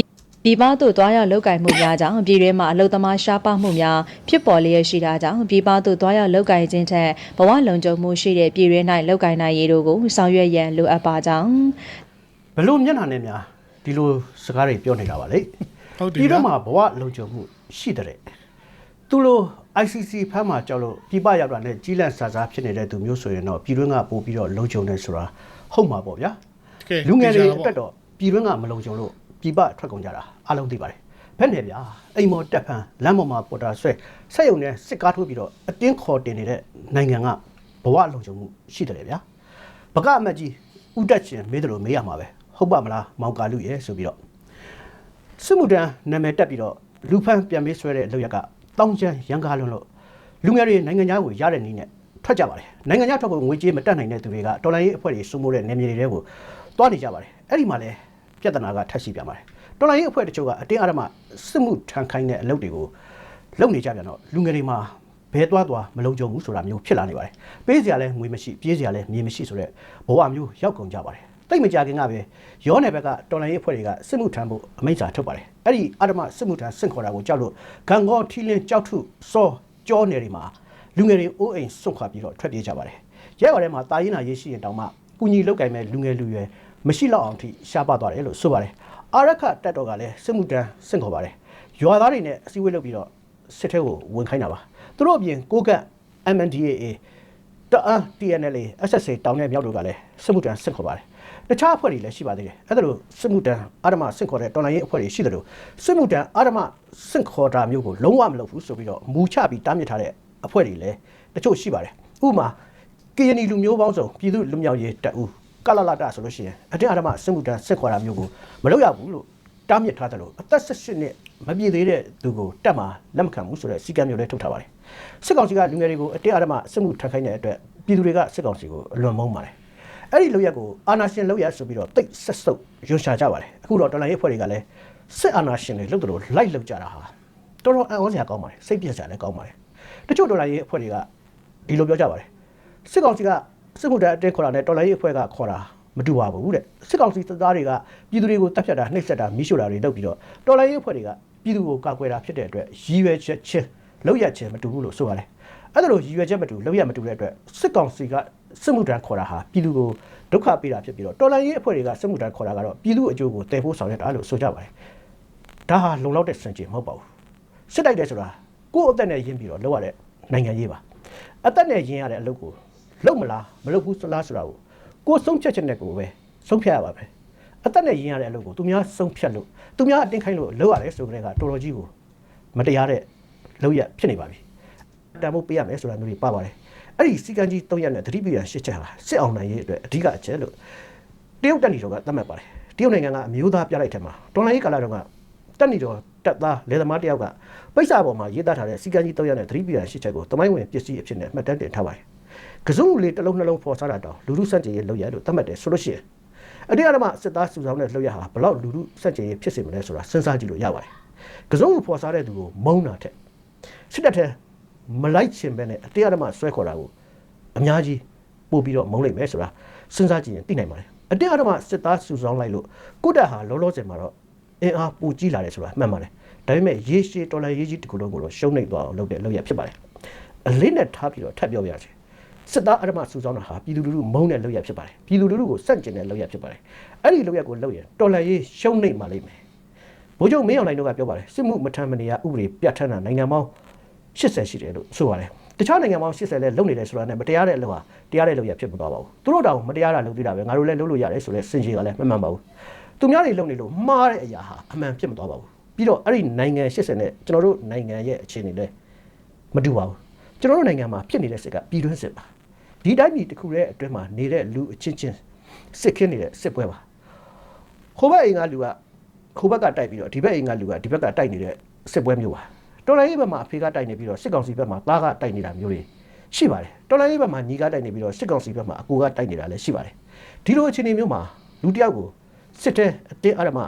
ပြည်ပသို့တွားရောက်လုပ်ကင်မှုများကြောင့်ပြည်တွင်းမှာအလုသမားရှားပါမှုများဖြစ်ပေါ်လျက်ရှိတာကြောင့်ပြည်ပသို့တွားရောက်လုပ်ကင်ခြင်းထက်ဘဝလုံခြုံမှုရှိတဲ့ပြည်တွင်း၌လုပ်ကင်နိုင်ရေးတို့ကိုဆောင်ရွက်ရန်လိုအပ်ပါကြောင်းဘလို့မျက်နှာနဲ့များဒီလိုစကားတွေပြောနေတာပါလေဟုတ်တယ်ဒီဗျာတော့မှာဘဝလုံခြုံမှုရှိတဲ့သူလို ICC ဖမ်းမှာကြောက်လို့ပြပရောက်တာနဲ့ကြီးလန့်ဆာဆာဖြစ်နေတဲ့သူမျိုးဆိုရင်တော့ပြည်တွင်းကပို့ပြီးတော့လုံခြုံနေဆိုတာဟုတ်မှာပေါ့ဗျာကဲလူငယ်တွေသိကြအတွက်တော့ပြည်တွင်းကမလုံခြုံလို့ ပြပထွက်ကုန်ကြတာအားလုံးသိပါတယ်ဘယ်နဲ့ဗျာအိမ်မော်တက်ဖန်လမ်းပေါ်မှာပေါ်တာဆွဲဆက်ယုံနဲ့စစ်ကားထိုးပြီးတော့အတင်းခေါ်တင်နေတဲ့နိုင်ငံကဘဝလုံခြုံမှုရှိတယ်လေဗျာဘကအမတ်ကြီးဥတက်ချင်းမေးတယ်လို့မေးရမှာပဲဟုတ်ပါမလားမောင်ကာလူရဲ့ဆိုပြီးတော့စစ်မှုတန်းနာမည်တက်ပြီးတော့လူဖန်းပြန်ပေးဆွဲတဲ့အလုပ်ရက်ကတောင်းချမ်းရန်ကားလွန်းလို့လူငယ်တွေနိုင်ငံသားကိုရတဲ့နည်းနဲ့ထွက်ကြပါတယ်နိုင်ငံသားထွက်ဖို့ငွေကြေးမတက်နိုင်တဲ့သူတွေကတော်လိုင်းရေးအဖွဲ့တွေစုမိုးတဲ့နေမြေတွေကိုတွားနေကြပါတယ်အဲ့ဒီမှာလဲ ပြဿနာကထပ်ရှိပြန်ပါတယ်တော်လိုင်းရေးအဖွဲ့တချို့ကအတင်းအဓမ္မစစ်မှုထမ်းခိုင်းတဲ့အလုပ်တွေကိုလုပ်နေကြပြန်တော့လူငယ်တွေမှာဘဲသွားသွားမလုံးကြုံဘူးဆိုတာမျိုးဖြစ်လာနေပါတယ်ပေးစရာလဲငွေမရှိပြေးစရာလဲမြေမရှိဆိုတော့ဘဝမျိုးရောက်ကုန်ကြပါတယ်တိတ်မကြခင်ကပဲရောနယ်ဘက်ကတော်လိုင်းရေးအဖွဲ့တွေကစစ်မှုထမ်းဖို့အမိန့်စာထုတ်ပါတယ်အဲ့ဒီအဓမ္မစစ်မှုထမ်းဆင့်ခေါ်တာကိုကြောက်လို့ဂန်ကောထီလင်းကြောက်ထုစောကြောနယ်တွေမှာလူငယ်တွေအိုးအိမ်စွန့်ခွာပြီးတော့ထွက်ပြေးကြပါတယ်ရဲဘော်ထဲမှာတာရင်နာရေးရှိရင်တောင်မှကုညီလောက်ကင်မဲ့လူငယ်လူရွယ် မရှိတော့အောင်ထိရှားပသွားတယ်လို့ဆိုပါတယ်အာရခတက်တော်ကလည်းစစ်မှုထမ်းဆင့်ခေါ်ပါတယ်ရွာသားတွေနဲ့အစည်းအဝေးလုပ်ပြီးတော့စစ်ထဲကိုဝင်ခိုင်းတာပါသူတို့အပြင်ကိုကတ် MNDAA တအန် TNLA SSA တောင်းတဲ့မြောက်တို့ကလည်းစစ်မှုတန်းစစ်ခေါ်ပါတယ်တခြားအဖွဲ့တွေလည်းရှိပါသေးတယ်အဲ့ဒါလို့စစ်မှုတန်းအာရမစစ်ခေါ်တဲ့တော်လိုင်းရေးအဖွဲ့တွေရှိတယ်လို့စစ်မှုတန်းအာရမစစ်ခေါ်တာမျိုးကိုလုံးဝမလုပ်ဘူးဆိုပြီးတော့မူချပြီးတားမြစ်ထားတဲ့အဖွဲ့တွေလည်းတချို့ရှိပါတယ်ဥပမာကရင်နီလူမျိုးပေါင်းစုံပြည်သူလူမျိုးရေးတပ်ဦး ကလလတဆိုလို့ရှိရင်အတင်းအာရမစစ်မှုတန်းစစ်ခေါ်တာမျိုးကိုမလုပ်ရဘူးလို့တားမြစ်ထားတယ်လို့အသက်18နှစ်မပြည့်သေးတဲ့သူကိုတက်မှာလက်မခံဘူးဆိုတဲ့စီကံမျိုးလေးထုတ်ထားပါတယ်စစ်ကောင်စီကလူငယ်တွေကိုအတင်းအဓမ္မစစ်မှုထပ်ခိုင်းတဲ့အတွက်ပြည်သူတွေကစစ်ကောင်စီကိုအလွန်မုန်းပါတယ်အဲ့ဒီလောက်ရက်ကိုအာနာရှင်လောက်ရက်ဆိုပြီးတော့တိတ်ဆက်ဆုပ်ရွှန်ရှာကြပါတယ်အခုတော့တော်လိုင်းရေးဖွဲ့တွေကလည်းစစ်အာနာရှင်တွေလုပ်တယ်လို့လိုက်လုပ်ကြတာဟာတော်တော်အံ့ဩစရာကောင်းပါတယ်စိတ်ပြည့်စရာလည်းကောင်းပါတယ်တချို့တော်လိုင်းရေးအဖွဲ့တွေကဒီလိုပြောကြပါတယ်စစ်ကောင်စီက စစ်မှုထမ်းအတင်းခေါ်တာနဲ့တော်လိုင်းရေးအဖွဲ့ကခေါ်တာမတူပါဘူးတဲ့စစ်ကောင်စီတပ်သားတွေကပြည်သူတွေကိုတပ်ဖြတ်တာနှိပ်စက်တာမိရှို့တာတွေလုပ်ပြီးတော့တော်လိုင်းရေးအဖွဲ့တွေကပြည်သူကိုကာကွယ်တာဖြစ်တဲ့အတွက်ရည်ရွယ်ချက်ချင်းလောက်ရချင်းမတူဘူးလို့ဆိုပါတယ်အဲ့ဒါလိုရည်ရွယ်ချက်မတူလောက်ရမတူတဲ့အတွက်စစ်ကောင်စီကစစ်မှုထမ်းခေါ်တာဟာပြည်သူကိုဒုက္ခပေးတာဖြစ်ပြီးတော့တော်လိုင်းရေးအဖွဲ့တွေကစစ်မှုထမ်းခေါ်တာကတော့ပြည်သူအကျိုးကိုတည်ဖို့ဆောင်ရွက်တာလို့ဆိုကြပါတယ်ဒါဟာလုံလောက်တဲ့စံချိန်မဟုတ်ပါဘူးစစ်တိုက်တယ်ဆိုတာကိုယ့်အသက်နဲ့ရင်းပြီးတော့လောက်ရတဲ့နိုင်ငံရေးပါအသက်နဲ့ရင်းရတဲ့အလုပ်ကို လုံမလားမလုံဘူးသလားဆိုတာကိုကိုယ်ဆုံးဖြတ်ချက်နဲ့ကိုပဲဆုံးဖြတ်ရပါပဲအသက်နဲ့ရင်းရတဲ့အလုပ်ကိုသူများဆုံးဖြတ်လို့သူများအတင်းခိုင်းလို့လုပ်ရတယ်ဆိုကြတဲ့ကတော်တော်ကြီးကိုမတရားတဲ့လုပ်ရဖြစ်နေပါပြီတန်ဖိုးပေးရမယ်ဆိုတာမျိုးတွေပါပါတယ်အဲ့ဒီစီကံကြီး၃ရက်နဲ့သတိပြရရှစ်ချက်ဟာစစ်အောင်နိုင်ရေးအတွက်အဓိကအချက်လို့တရုတ်တက်နေတော့ကသတ်မှတ်ပါတယ်တရုတ်နိုင်ငံကအမျိုးသားပြလိုက်တဲ့မှာတော်လိုင်းရေးကာလတုန်းကတက်နေတော့တက်သားလေသမားတယောက်ကပိဿာပေါ်မှာရေးသားထားတဲ့စီကံကြီး၃ရက်နဲ့သတိပြရရှစ်ချက်ကိုတမိုင်းဝင်ပစ္စည်းအဖြစ်နဲ့မှတ်တမ်းတင်ထားပါတယ် ကစုံလေးတစ်လုံးနှလုံးဖော်စားတာတော့လူလူစန့်ကျင်ရေးလုပ်ရလို့သတ်မှတ်တယ်ဆိုလို့ရှိရင်အတိအရမစစ်သားစုဆောင်တဲ့လုပ်ရဟာဘလောက်လူလူစန့်ကျင်ရေးဖြစ်စေမလဲဆိုတာစဉ်းစားကြည့်လို့ရပါတယ်ကစုံကိုဖော်စားတဲ့သူကိုမုန်းတာထက်စစ်တပ်ထဲမလိုက်ချင်ပဲနဲ့အတိအရမဆွဲခေါ်တာကိုအများကြီးပို့ပြီးတော့မုန်းလိုက်မယ်ဆိုတာစဉ်းစားကြည့်ရင်သိနိုင်ပါတယ်အတိအရမစစ်သားစုဆောင်လိုက်လို့ကုတ္တဟာလောလောဆယ်မှာတော့အင်အားပိုကြီးလာတယ်ဆိုတာမှန်ပါတယ်ဒါပေမဲ့ရေရှည်တော်လှန်ရေးကြီးတစ်ခုလုံးကိုတော့ရှုံးနေသွားအောင်လုပ်တဲ့လုပ်ရဖြစ်ပါတယ်အလေးနဲ့ထားပြီးတော့ထပ်ပြောပြရစီ စစ်သားအရမစူဆောင်းတာဟာပြည်သူလူထုမုန်းတဲ့လုပ်ရဖြစ်ပါတယ်ပြည်သူလူထုကိုစန့်ကျင်တဲ့လုပ်ရဖြစ်ပါတယ်အဲ့ဒီလုပ်ရကိုလုပ်ရင်တော်လှန်ရေးရှုံးနေမှာလိမ့်မယ်ဘိုးချုပ်မင်းအောင်လှိုင်တို့ကပြောပါတယ်စစ်မှုမထမ်းမနေရဥပဒေပြဋ္ဌာန်းတာနိုင်ငံပေါင်း80ရှိတယ်လို့ဆိုပါတယ်တခြားနိုင်ငံပေါင်း80လဲလုပ်နေတယ်ဆိုတာနဲ့မတရားတဲ့အလုပ်ဟာတရားတဲ့လုပ်ရဖြစ်မသွားပါဘူးသူတို့တောင်မတရားတာလုပ်သေးတာပဲငါတို့လည်းလုပ်လို့ရတယ်ဆိုတဲ့စင်ကြီးကလည်းမမှန်ပါဘူးသူများတွေလုပ်နေလို့မှားတဲ့အရာဟာအမှန်ဖြစ်မသွားပါဘူးပြီးတော့အဲ့ဒီနိုင်ငံ80နဲ့ကျွန်တော်တို့နိုင်ငံရဲ့အခြေအနေလဲမတူပါဘူးကျွန်တော်တို့နိုင်ငံမှာဖြစ်နေတဲ့စစ်ကပြည်တွင်းစစ်ပါ ဒီတိုင်းပြည်တစ်ခုရဲ့အတွင်းမှာနေတဲ့လူအချင်းချင်းစစ်ခင်းနေတဲ့စစ်ပွဲပါခိုးဘက်အိမ်ကလူကခိုးဘက်ကတိုက်ပြီးတော့ဒီဘက်အိမ်ကလူကဒီဘက်ကတိုက်နေတဲ့စစ်ပွဲမျိုးပါတော်လိုင်းရေးဘက်မှာအဖေကတိုက်နေပြီးတော့စစ်ကောင်စီဘက်မှာသားကတိုက်နေတာမျိုးတွေရှိပါတယ်တော်လိုင်းရေးဘက်မှာညီကတိုက်နေပြီးတော့စစ်ကောင်စီဘက်မှာအကူကတိုက်နေတာလည်းရှိပါတယ်ဒီလိုအခြေအနေမျိုးမှာလူတစ်ယောက်ကိုစစ်တဲ့အတင်းအဓမ္မ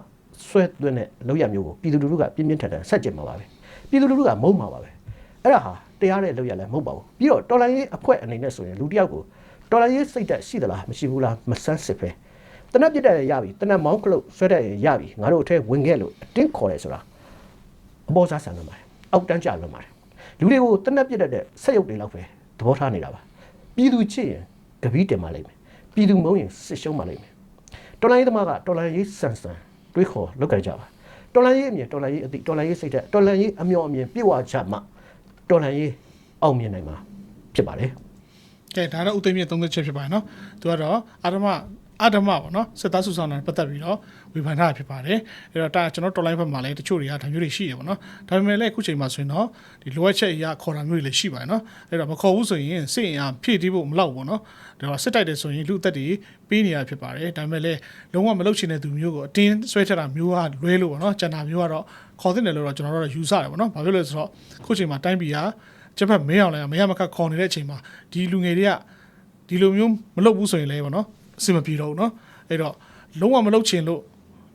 ဆွဲသွင်းတဲ့လောက်ရမျိုးကိုပြည်သူလူထုကပြင်းပြင်းထန်ထန်ဆက်ကျင်မှာပါပဲပြည်သူလူထုကမုန်းမှာပါပဲ အဲ့ဒါဟာတရားတဲ့လောက်ရလည်းမဟုတ်ပါဘူးပြီးတော့တော်လိုင်းရေးအဖွဲ့အနေနဲ့ဆိုရင်လူတစ်ယောက်ကိုတော်လိုင်းရေးစိတ်သက်ရှိသလားမရှိဘူးလားမဆန်းစစ်ပဲတနက်ပြစ်တဲ့ရပြီတနက်မောင်းကလုတ်ဆွဲတဲ့ရပြီငါတို့အထက်ဝင်ခဲ့လို့အတင်းခေါ်တယ်ဆိုတာအပေါ်စားဆန်လွန်ပါတယ်အောက်တန်းကြလွန်ပါတယ်လူတွေကိုတနက်ပြစ်တဲ့ဆက်ရုပ်တွေလောက်ပဲသဘောထားနေတာပါပြည်သူချစ်ရင်ကပီးတင်ပါလိမ့်မယ်ပြည်သူမုန်းရင်စစ်ရှုံးပါလိမ့်မယ်တော်လိုင်းရေးသမားကတော်လိုင်းရေးဆန်ဆန်တွေးခေါ်လုပ်ကြကြပါတော်လိုင်းရေးအမြင်တော်လိုင်းရေးအသည့်တော်လိုင်းရေးစိတ်သက်တော်လိုင်းရေးအမျော်အမြင်ပြေဝချမှ တော်လှန်ရေးအောင်မြင်နိုင်မှာဖြစ်ပါတယ်ကဲဒါတော့ဥသိမ်းမြင့်သုံးသက်ချက်ဖြစ်ပါတယ်နော်သူကတော့အာဓမအာဓမပေါ့နော်စစ်သားစုဆောင်တာနဲ့ပတ်သက်ပြီးတော့ ဝေဖန်ထားတာဖြစ်ပါတယ်အဲ့တော့ဒါကျွန်တော်တော်လိုင်းဘက်မှာလည်းတချို့တွေကဒါမျိုးတွေရှိတယ်ပေါ့နော်ဒါပေမဲ့လည်းအခုချိန်မှာဆိုရင်တော့ဒီလိုအပ်ချက်အရာခေါ်တာမျိုးတွေလည်းရှိပါတယ်နော်အဲ့တော့မခေါ်ဘူးဆိုရင်စစ်အင်အားဖြည့်တင်းဖို့မလောက်ဘူးနော်ဒါတော့စစ်တိုက်တယ်ဆိုရင်လူအသက်တွေပေးနေရဖြစ်ပါတယ်ဒါပေမဲ့လည်းလုံးဝမလုပ်ချင်တဲ့သူမျိုးကိုအတင်းဆွဲထက်တာမျိုးကလွဲလို့ပေါ့နော်ကျန်တာမျိုးကတော့ခေါ်တဲ့တယ်လို့တော့ကျွန်တော်တို့ယူဆတယ်ပေါ့နော်ဘာဖြစ်လို့လဲဆိုတော့အခုချိန်မှာတိုင်းပြည်ကချက်ဖက်မင်းအောင်လည်းမရမခခေါ်နေတဲ့အချိန်မှာဒီလူငယ်တွေက ဒီလိုမျိုးမလုပ်ဘူးဆိုရင်လည်းပေါ့နော်အဆင်မပြေတော့ဘူးเนาะအဲ့တော့လုံးဝမလုပ်ချင်လို့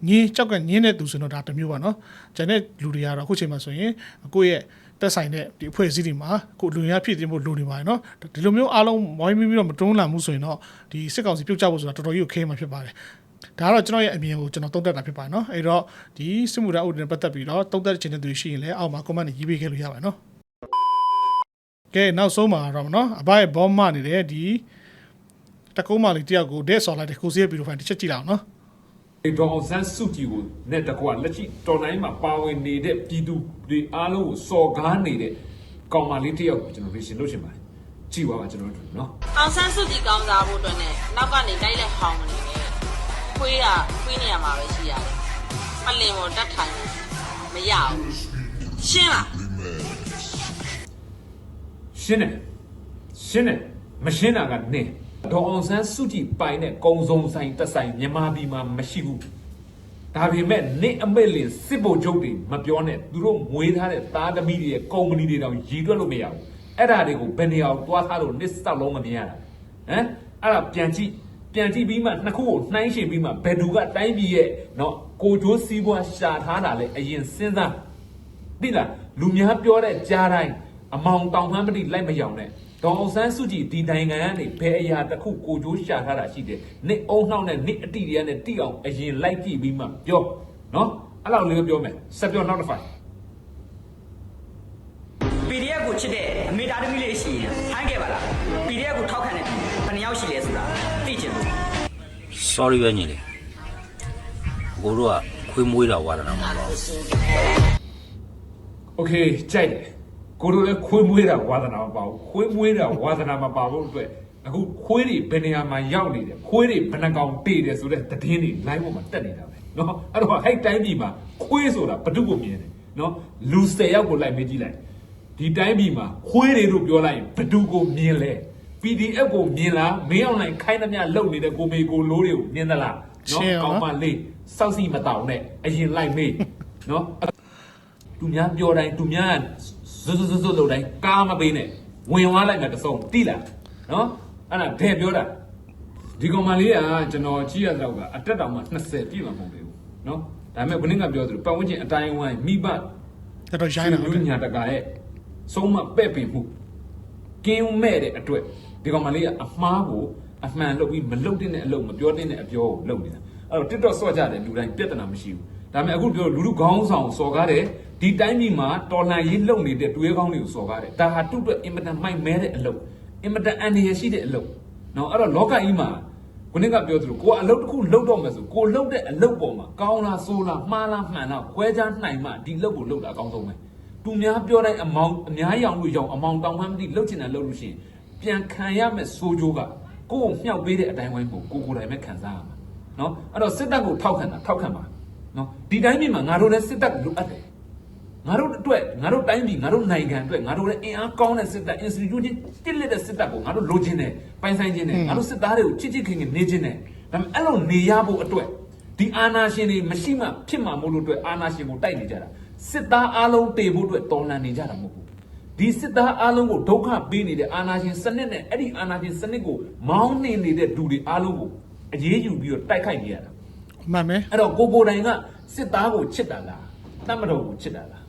ညင်းကြောက်ကညင်းတဲ့သူဆိုတော့ဒါတစ်မျိုးပါနော်။ဂျန်တဲ့လူတွေကတော့အခုချိန်မှာဆိုရင်ကိုယ့်ရဲ့တက်ဆိုင်တဲ့ဒီအဖွဲ့အစည်းတွေမှာကိုလူရဖြစ်တင်ဖို့လိုနေပါတယ်နော်။ဒီလိုမျိုးအားလုံးဝိုင်းပြီးတော့မတွန်းလှန်မှုဆိုရင်တော့ဒီစစ်ကောင်စီပြုတ်ကျဖို့ဆိုတာတော်တော်ကြီးကိုခဲမှာဖြစ်ပါတယ်။ဒါကတော့ကျွန်တော်ရဲ့အမြင်ကိုကျွန်တော်သုံးသပ်တာဖြစ်ပါတယ်နော်။အဲ့တော့ဒီစစ်မှုရာဥပဒေနဲ့ပတ်သက်ပြီးတော့သုံးသပ်ခြင်းတဲ့သူရှိရင်လည်းအောက်မှာ comment နဲ့ရေးပေးခဲ့လို့ရပါတယ်နော်။ကဲနောက်ဆုံးမှာတော့နော်အဘရဲ့ဘောမနေတဲ့ဒီတကုံးမလေးတယောက်ကိုဒက်ဆော်လိုက်တဲ့ကိုစီရဲ့ဗီဒီယိုဖိုင်တစ်ချက်ကြည့်လောက်နော်။ ဒေါအောင်ဆန်းစုကြည်ကိုနဲ့တကွာလက်ရှိတော်လိုင်းမှာပါဝင်နေတဲ့ပြည်သူတွေအားလုံးကိုစော်ကားနေတဲ့ကောင်မလေးတစ်ယောက်ကိုကျွန်တော်ဗီရှင်လုပ်ရှင်ပါတယ်ကြည့်ပါပါကျွန်တော်တို့နော်အောင်ဆန်းစုကြည်ကောင်းစားဖို့အတွက်နဲ့နောက်ကနေတိုက်လက်ဟောင်းနေတယ်ခွေးကခွေးနေရမှာပဲရှိရတယ်ပလင်ပေါ်တက်ထိုင်လို့မရဘူးရှင်းလားရှင်းတယ်ရှင်းတယ်မရှင်းတာကနင်း ဒေါအောင်ဆန်းစုကြည်ပိုင်တဲ့ကုံစုံဆိုင်တက်ဆိုင်မြန်မာပြည်မှာမရှိဘူးဒါပေမဲ့နင့်အမေလင်စစ်ဗိုလ်ချုပ်တွေမပြောနဲ့သူတို့မွေးထားတဲ့သားသမီးတွေရဲ့ကုမ္ပဏီတွေတောင်ရည်တွက်လို့မရဘူးအဲ့ဒါတွေကိုဘယ်နေရာကိုတွားထားလို့နစ်စောက်လုံးမမြင်ရတာဟမ်အဲ့ဒါပြန်ကြည့်ပြန်ကြည့်ပြီးမှနှစ်ခုကိုနှိုင်းရှင်ပြီးမှဘယ်သူကတိုင်းပြည်ရဲ့เนาะကိုကျိုးစီးပွားရှာထားတာလဲအရင်စဉ်းစား သိလားလူများပြောတဲ့ကြားတိုင်းအမောင်တောင်မှန်းမတိလိုက်မယောင်နဲ့ ဒေါအောင်ဆန်းစုကြည်ဒီနိုင်ငံကနေဘယ်အရာတစ်ခုကိုကြိုးရှာထားတာရှိတယ်နစ်အုံနှောက်နဲ့နစ်အတိတွေကနဲ့တိအောင်အရင်လိုက်ကြည့်ပြီးမှပြောနော်အဲ့လောက်လေးပြောမယ်ဆက်ပြောနောက်တစ်ဖိုင် PDF ကိုချစ်တဲ့အမေတာသမီးလေးရှိရင်ဟိုင်းခဲ့ပါလား PDF ကိုထောက်ခံတဲ့ဘယ်နှယောက်ရှိလဲဆိုတာသိချင်ဘူး sorry ပဲညီလေးကိုတို့ကခွေးမွေးတာဝါဒနာမှာပါ okay ကြိုက်တယ် ကိုတို့လည်းခွေးမွေးတာဝါသနာမပါဘူးခွေးမွေးတာဝါသနာမပါဘူးအတွက် အခုခွေးတွေဘယ်နေရာမှာရောက်နေတယ်ခွေးတွေဘယ်နှကောင်တေးတယ်ဆိုတဲ့သတင်းတွေ live ပေါ်မှာတက်နေတာပဲเนาะအဲ့တော့ဟိုက်တိုင်းပြည်မှာခွေးဆိုတာဘဒုကိုမြင်တယ်เนาะလူ10ယောက်ကိုလိုက်မေးကြည့်လိုက်ဒီတိုင်းပြည်မှာခွေးတွေလို့ပြောလိုက်ရင်ဘဒုကိုမြင်လဲ PDF ကိုမြင်လားမင်းအောင်လိုင်းခိုင်းသမျှလုံနေတဲ့ကိုမေကိုလိုးတွေကိုမြင်သလားเนาะကောင်းပါလေစောက်စီမတောင်နဲ့အရင်လိုက်မေးเนาะ သူများပြောတိုင်းသူများ ဇွတ်ဇွတ်ဇွတ်ဇွတ်လုပ်တိုင်းကားမပေးနဲ့ဝင်သွားလိုက်မှတစုံတိလားနော်အဲ့ဒါဒဲပြောတာဒီကောင်မလေးကကျွန်တော်ကြည့်ရတော့ကအတက်တောင်မှ20ပြည့်မှာမဟုတ်သေးဘူးနော်ဒါပေမဲ့ဘုရင်ကပြောသလိုပတ်ဝန်းကျင်အတိုင်းဝိုင်းမိဘတော်တော်ရိုင်းတာဟုတ်တယ်ညာတကာရဲ့ဆုံးမပဲ့ပင်မှုကင်းမဲ့တဲ့အတွက်ဒီကောင်မလေးကအမှားကိုအမှန်လုပ်ပြီးမလုပ်တဲ့အလုပ်မပြောတဲ့အပြောကိုလုပ်နေတာအဲ့တော့ TikTok ဆော့ကြတယ်လူတိုင်းပြဿနာမရှိဘူး ဒါပေမဲ့အခုပြောလူလူခေါင်းဆောင်စော်ကားတယ်ဒီတိုင်းပြည်မှာတော်လှန်ရေးလုပ်နေတဲ့တူရဲကောင်းတွေကိုစော်ကားတယ်ဒါဟာတူအတွက်အင်မတန်မိုက်မဲတဲ့အလုပ်အင်မတန်အန္တရာယ်ရှိတဲ့အလုပ်နော်အဲ့တော့လောကကြီးမှာခုနကပြောသလိုကိုကအလုပ်တစ်ခုလုပ်တော့မယ်ဆိုကိုလုပ်တဲ့အလုပ်ပေါ်မှာကောင်းလားဆိုးလားမှားလားမှန်လားခွဲခြားနိုင်မှဒီလုပ်ကိုလုပ်တာအကောင်းဆုံးပဲသူများပြောတိုင်းအမောင်အများရောင်လို့ရောင်အမောင်တောင်မှန်းမသိလှုပ်ချင်တယ်လှုပ်လို့ရှိရင်ပြန်ခံရမယ်ဆိုးကြိုးကကိုယ့်ကိုမြှောက်ပေးတဲ့အတိုင်းဝိုင်းကိုကိုကိုယ်တိုင်ပဲခံစားရမှာနော်အဲ့တော့စစ်တပ်ကိုထောက်ခံတာထောက်ခံပါ နော်ဒီတိုင်းပြည်မှာငါတို့လည်းစစ်တပ်လိုအပ်တယ်ငါတို့အတွက်ငါတို့တိုင်းပြည်ငါတို့နိုင်ငံအတွက်ငါတို့လည်းအင်အားကောင်းတဲ့စစ်တပ် institution တစ်လက်တဲ့စစ်တပ်ကိုငါတို့လိုချင်တယ်ပိုင်ဆိုင်ခြင်းတယ်ငါတို့စစ်သားတွေကိုချစ်ချစ်ခင်ခင်နေခြင်းတယ်ဒါပေမဲ့အဲ့လိုနေရဖို့အတွက်ဒီအာဏာရှင်တွေမရှိမှဖြစ်မှာမို့လို့အတွက်အာဏာရှင်ကိုတိုက်နေကြတာစစ်သားအားလုံးတည်ဖို့အတွက်တော်လှန်နေကြတာမဟုတ်ဘူးဒီစစ်သားအားလုံးကိုဒုက္ခပေးနေတဲ့အာဏာရှင်စနစ်နဲ့အဲ့ဒီအာဏာရှင်စနစ်ကိုမောင်းနှင်နေတဲ့လူတွေအားလုံးကိုအရေးယူပြီးတော့တိုက်ခိုက်နေရတာ မှန်မယ်အဲ့တော့ကိုကိုတိုင်ကစစ်သားကိုချစ်တာလားတတ်မတော်ကိုချစ်တာလား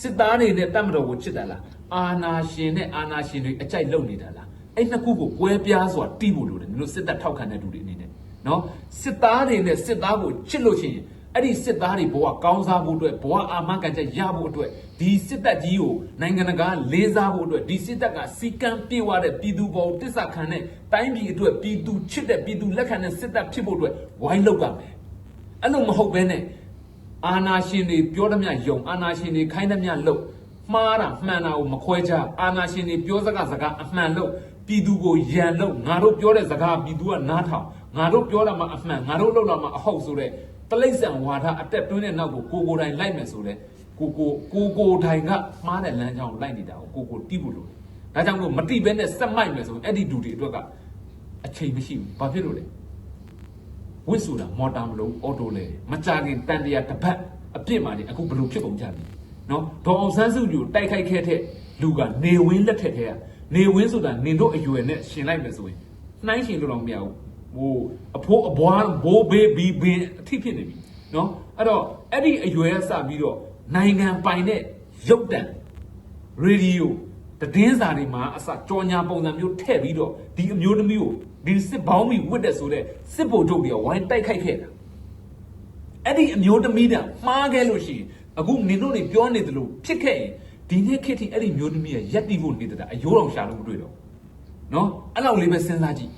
စစ်သားတွေနဲ့တတ်မတော်ကိုချစ်တာလားအာဏာရှင်နဲ့အာဏာရှင်တွေအကြိုက်လုပ်နေတာလားအဲ့နှစ်ခုကိုကွဲပြားစွာတီးဖို့လိုတယ်တို့စစ်တပ်ထောက်ခံတဲ့လူတွေအနေနဲ့နော်စစ်သားတွေနဲ့စစ်သားကိုချစ်လို့ရှိရင်အဲ့ဒီစစ်သားတွေဘဝကောင်းစားဖို့အတွက်ဘဝအာမခံချက်ရဖို့အတွက်ဒီစစ်တပ်ကြီးကိုနိုင်ငံတကာလေးစားဖို့အတွက်ဒီစစ်တပ်ကစီကံပြေဝတဲ့ပြည်သူပေါ်တစ္ဆာခံတဲ့တိုင်းပြည်အတွက်ပြည်သူချစ်တဲ့ပြည်သူလက်ခံတဲ့စစ်တပ်ဖြစ်ဖို့အတွက်ဝိုင်းလုပ်ရမယ် အဲ့လိုမဟုတ်ဘဲနဲ့အာနာရှင်တွေပြောသမျှယုံအာနာရှင်တွေခိုင်းသမျှလုပ်မှားတာမှန်တာကိုမခွဲခြားအာနာရှင်တွေပြောစကားစကားအမှန်လုပ်ပြည်သူကိုယံလုပ်ငါတို့ပြောတဲ့စကားပြည်သူကနားထောင်ငါတို့ပြောတာမှအမှန်ငါတို့လုပ်တာမှအဟုတ်ဆိုတဲ့တလိမ့်ဆန်ဝါဒအတက်တွင်းတဲ့နောက်ကိုကိုကိုယ်တိုင်လိုက်မယ်ဆိုတဲ့ကိုကိုကိုကိုတိုင်ကမှားတဲ့လမ်းကြောင်းလိုက်နေတာကိုကိုကိုတိဖို့လို့ဒါကြောင့်မို့မတိဘဲနဲ့စက်မိုက်မယ်ဆိုရင်အဲ့ဒီဒူတွေအတွက်ကအချိန်မရှိဘူးဘာဖြစ်လို့လဲ ဝစ်ဆိုတာမော်တာမလို့အော်တိုလေမကြခင်တန်တရာတစ်ပတ်အပြစ်မှနေအခုဘလို့ဖြစ်ကုန်ကြပြီနော်ဒေါ်အောင်ဆန်းစုကြည်ကိုတိုက်ခိုက်ခဲ့တဲ့လူကနေဝင်းလက်ထက်ထဲကနေဝင်းဆိုတာနင်တို့အရွယ်နဲ့ရှင်လိုက်မယ်ဆိုရင်နှိုင်းရှင်လို့တော့မရဘူးဟိုအဖိုးအဘွားဘိုးဘေးဘီဘင်အထိဖြစ်နေပြီနော်အဲ့တော့အဲ့ဒီအရွယ်ကစပြီးတော့နိုင်ငံပိုင်တဲ့ရုပ်တံရေဒီယို တည်င်းစာတွေမှာအစကြော်ညာပုံစံမျိုးထည့်ပြီးတော့ဒီအမျိုးသမီးကိုဒီစစ်ဘောင်းမီဝတ်တဲ့ဆိုတဲ့စစ်ဗိုလ်ချုပ်တွေကဝိုင်းတိုက်ခိုက်ခဲ့တာအဲ့ဒီအမျိုးသမီးတန်မှားခဲ့လို့ရှိရင်အခုနင်တို့တွေပြောနေတယ်လို့ဖြစ်ခဲ့ရင်ဒီနေ့ခေတ်ထိအဲ့ဒီမျိုးသမီးရဲ့ရက်တီဖို့နေတာအယိုးတော်ရှာလို့မတွေ့တော့ဘူးနော်အဲ့လောက်လေးပဲစဉ်းစားကြည့်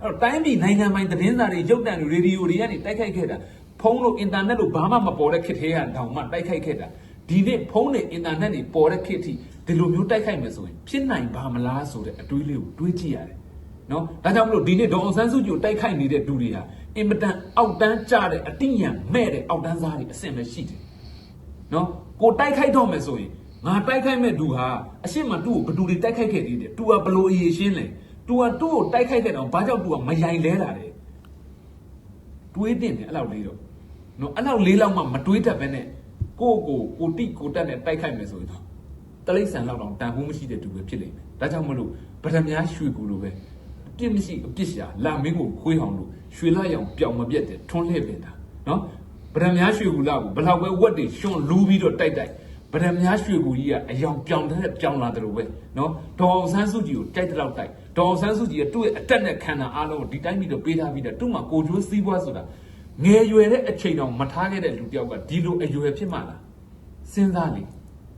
အဲ့တော့တိုင်းပြည်နိုင်ငံပိုင်သတင်းစာတွေရုပ်တံတွေရေဒီယိုတွေကနေတိုက်ခိုက်ခဲ့တာဖုန်းလို့အင်တာနက်လို့ဘာမှမပေါ်တဲ့ခေတ်သေးကတောင်မှတိုက်ခိုက်ခဲ့တာဒီနေ့ဖုန်းနဲ့အင်တာနက်တွေပေါ်တဲ့ခေတ်ထိ ဒီလိုမျိုးတိုက်ခိုက်မယ်ဆိုရင်ဖြစ်နိုင်ပါမလားဆိုတဲ့အတွေးလေးကိုတွေးကြည့်ရတယ် နော်ဒါကြောင့်မလို့ဒီနေ့ဒေါအောင်ဆန်းစုကြည်ကိုတိုက်ခိုက်နေတဲ့လူတွေဟာအင်မတန်အောက်တန်းကြတဲ့အတိညာမဲ့တဲ့အောက်တန်းစားတွေအဆင့်ပဲရှိတယ်နော်ကိုတိုက်ခိုက်တော့မယ်ဆိုရင်ငါတိုက်ခိုက်မဲ့လူဟာအရှင်းမသူ့ကိုဘယ်သူတွေတိုက်ခိုက်ခဲ့သေးတယ်။ तू ကဘလို့အရေးရှင်းလဲ။ तू ကသူ့ကိုတိုက်ခိုက်ခဲ့တော့ဘာကြောင့် तू ကမယိုင်လဲတာလဲ။တွေးတင်တယ်အဲ့လောက်လေးတော့နော်အဲ့လောက်လေးလောက်မှမတွေးတတ်ပဲနဲ့ကိုယ့်ကိုယ်ကိုတိကိုတက်နဲ့တိုက်ခိုက်မယ်ဆိုရင်တော့ တလိမ့်ဆန်လောက်တော့တန်ဖိုးမရှိတဲ့သူပဲဖြစ်လိမ့်မယ်။ဒါကြောင့်မလို့ဗဒမြားရွှေကူလိုပဲအပြစ်မရှိအပြစ်ရှာလာမင်းကိုခွေးအောင်လို့ရွှေလာရောင်ပြောင်မပြတ်တဲ့ထွန်းလှည့်ပင်တာနော်ဗဒမြားရွှေကူလာကိုဘလောက်ပဲဝက်တွေရှွန့်လူးပြီးတော့တိုက်တိုက်ဗဒမြားရွှေကူကြီးကအယောင်ပြောင်တဲ့ပြောင်လာတယ်လို့ပဲနော်ဒေါ်အောင်ဆန်းစုကြည်ကိုတိုက်တဲ့လောက်တိုက်ဒေါ်အောင်ဆန်းစုကြည်ကသူ့ရဲ့အတက်နဲ့ခံတာအားလုံးကိုဒီတိုင်းပြီးတော့ပေးထားပြီးတော့သူ့မှာကိုကျိုးစည်းပွားဆိုတာငယ်ရွယ်တဲ့အချိန်တောင်မထားခဲ့တဲ့လူတယောက်ကဒီလိုအရွယ်ဖြစ်မှလားစဉ်းစားလေ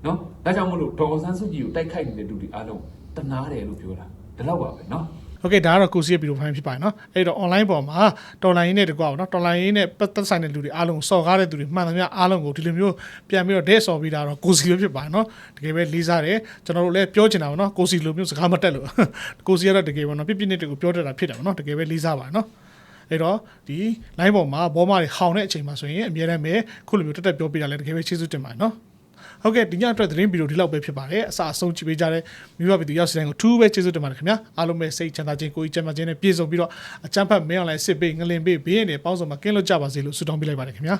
နော်ဒါကြောင့်မလို့ဒေါ်အောင်ဆန်းစုကြည်ကိုတိုက်ခိုက်နေတဲ့လူတွေအားလုံးတနာတယ်လို့ပြောတာဒါတော့ပါပဲနော် โอเคဒါကတော့ကိုစီရဲ့ဗီဒီယိုဖိုင်ဖြစ်ပါတယ်เนาะအဲ့တော့ online ပေါ်မှာတော်လိုင်းနဲ့တကွာပေါ့เนาะတော်လိုင်းနဲ့ပတ်သက်ဆိုင်တဲ့လူတွေအားလုံးစော်ကားတဲ့သူတွေမှန်သမျှအားလုံးကိုဒီလိုမျိုးပြန်ပြီးတော့ဒဲဆော်ပြီးတာတော့ကိုစီလိုဖြစ်ပါတယ်เนาะတကယ်ပဲလေးစားတယ်ကျွန်တော်တို့လည်းပြောချင်တာပေါ့เนาะကိုစီလိုမျိုးစကားမတက်လို့ကိုစီကတော့တကယ်ပေါ့เนาะပြပြနဲ့တကူပြောတတ်တာဖြစ်တယ်ပေါ့เนาะတကယ်ပဲလေးစားပါတယ်เนาะအဲ့တော့ဒီ line ပေါ်မှာဘောမတွေဟောင်းတဲ့အချိန်မှာဆိုရင်အများနဲ့ပဲခုလိုမျိုးတက်တက်ပြောပြတာလည်းတကယ်ပဲကျေးဇူးတင်ပါတယ်เนาะ ဟုတ်ကဲ့ဒီညအတွက်သတင်းဗီဒီယိုဒီလောက်ပဲဖြစ်ပါတယ်အစားအဆုံးကြည့်ပေးကြတဲ့မိဘပြည်သူရောက်စီတိုင်းကိုထူးပဲကျေးဇူးတင်ပါတယ်ခင်ဗျာအားလုံးပဲစိတ်ချမ်းသာခြင်းကိုယ်ကြီးချမ်းသာခြင်းနဲ့ပြည့်စုံပြီးတော့အချမ်းဖတ်မင်းအောင်လိုက်စစ်ပေးငလင်ပေးဘေးရည်နဲ့ပေါင်းစုံမှာကင်းလွတ်ကြပါစေလို့ဆုတောင်းပေးလိုက်ပါတယ်ခင်ဗျာ